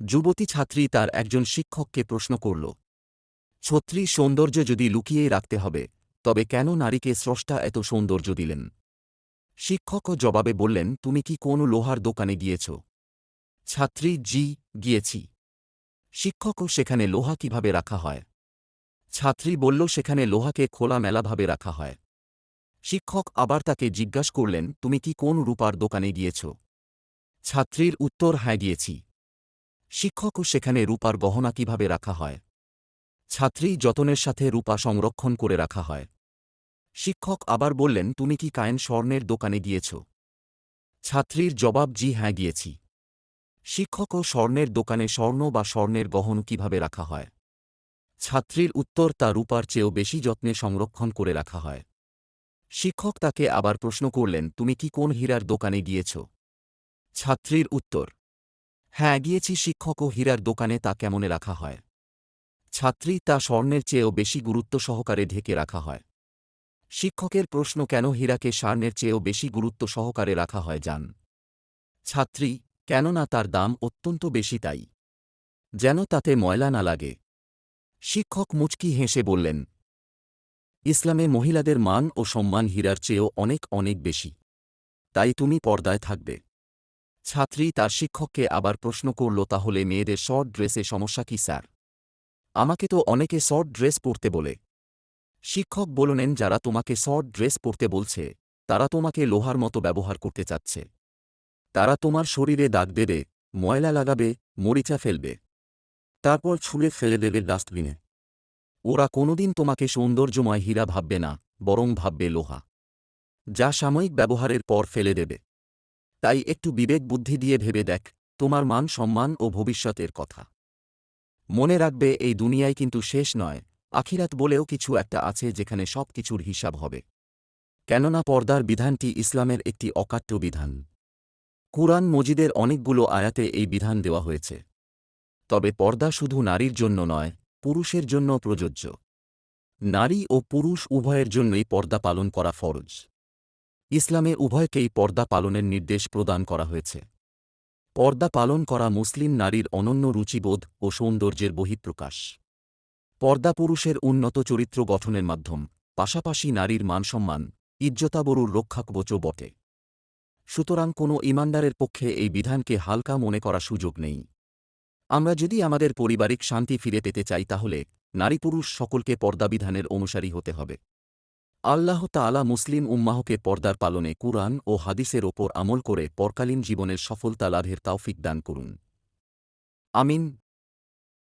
যুবতী ছাত্রী তার একজন শিক্ষককে প্রশ্ন করল, ছত্রী, সৌন্দর্য যদি লুকিয়েই রাখতে হবে, তবে কেন নারীকে স্রষ্টা এত সৌন্দর্য দিলেন? শিক্ষকও জবাবে বললেন, তুমি কি কোনো লোহার দোকানে গিয়েছ? ছাত্রী, জি, গিয়েছি। শিক্ষকও সেখানে লোহা কীভাবে রাখা হয়? ছাত্রী বলল, সেখানে লোহাকে খোলামেলাভাবে রাখা হয়। শিক্ষক আবার তাকে জিজ্ঞাসা করলেন, তুমি কি কোন রূপার দোকানে গিয়েছ? ছাত্রীর উত্তর হ্যাঁ গিয়েছি। শিক্ষকও সেখানে রূপার গহনা কীভাবে রাখা হয়? ছাত্রী যতনের সাথে রূপা সংরক্ষণ করে রাখা হয়। শিক্ষক আবার বললেন, তুমি কি কায়েন স্বর্ণের দোকানে গিয়েছ? ছাত্রীর জবাব, জি হ্যাঁ গিয়েছি। শিক্ষকও স্বর্ণের দোকানে স্বর্ণ বা স্বর্ণের গহন কীভাবে রাখা হয়? ছাত্রীর উত্তর, তা রূপার চেয়েও বেশি যত্নে সংরক্ষণ করে রাখা হয়। শিক্ষক তাকে আবার প্রশ্ন করলেন, তুমি কি কোন হীরার দোকানে গিয়েছ? ছাত্রীর উত্তর হ্যাঁ গিয়েছি শিক্ষক ও হীরার দোকানে, তা কেমনে রাখা হয়? ছাত্রী, তা স্বর্ণের চেয়েও বেশি গুরুত্ব সহকারে ঢেকে রাখা হয়। শিক্ষকের প্রশ্ন, কেন হীরাকে স্বর্ণের চেয়েও বেশি গুরুত্ব সহকারে রাখা হয় যান ছাত্রী, কেননা তার দাম অত্যন্ত বেশি তাই। যেন তাতে ময়লা না লাগে। শিক্ষক মুচকি হেসে বললেন, ইসলামে মহিলাদের মান ও সম্মান হীরার চেয়েও অনেক অনেক বেশি। তাই তুমি পর্দায় থাকবে। ছাত্রী তার শিক্ষককে আবার প্রশ্ন করল, তাহলে মেয়েদের শর্ট ড্রেসে সমস্যা কি, স্যার? আমাকে তো অনেকে শর্ট ড্রেস পরতে বলে। শিক্ষক বললেন, যারা তোমাকে শর্ট ড্রেস পরতে বলছে, তারা তোমাকে লোহার মতো ব্যবহার করতে চাচ্ছে। তারা তোমার শরীরে দাগ দেবে, ময়লা লাগাবে, মরিচা ফেলবে। তারপর ছুঁড়ে ফেলে দেবে ডাস্টবিনে। ওরা কোনোদিন তোমাকে সৌন্দর্যময় হীরা ভাববে না, বরং ভাববে লোহা। যা সাময়িক ব্যবহারের পর ফেলে দেবে। তাই একটু বিবেক বুদ্ধি দিয়ে ভেবে দেখ, তোমার মান সম্মান ও ভবিষ্যতের কথা। মনে রাখবে, এই দুনিয়ায় কিন্তু শেষ নয়, আখিরাত বলেও কিছু একটা আছে যেখানে সব কিছুর হিসাব হবে। কেননা পর্দার বিধানটি ইসলামের একটি অকাট্য বিধান। কুরআন মজিদের অনেকগুলো আয়াতে এই বিধান দেওয়া হয়েছে। তবে পর্দা শুধু নারীর জন্য নয়, পুরুষের জন্য প্রযোজ্য। নারী ও পুরুষ উভয়ের জন্যই পর্দা পালন করা ফরজ। ইসলামে উভয়কেই পর্দা পালনের নির্দেশ প্রদান করা হয়েছে। পর্দা পালন করা মুসলিম নারীর অনন্য রুচিবোধ ও সৌন্দর্যের বহিঃপ্রকাশ। পর্দা পুরুষের উন্নত চরিত্র গঠনের মাধ্যম, পাশাপাশি নারীর মানসম্মান, ইজ্জতাবরুর রক্ষাকবচও বটে। সুতরাং কোনো ইমানদারের পক্ষে এই বিধানকে হালকা মনে করা সুযোগ নেই। আমরা যদি আমাদের পারিবারিক শান্তি ফিরে পেতে চাই তাহলে নারী পুরুষ সকলকে পর্দাবিধানের অনুসারী হতে হবে। আল্লাহ তালা মুসলিম উম্মাহকে পর্দার পালনে কুরআন ও হাদিসের ওপর আমল করে পরকালীন জীবনের সফলতা লাভের তাওফিক দান করুন। আমিন।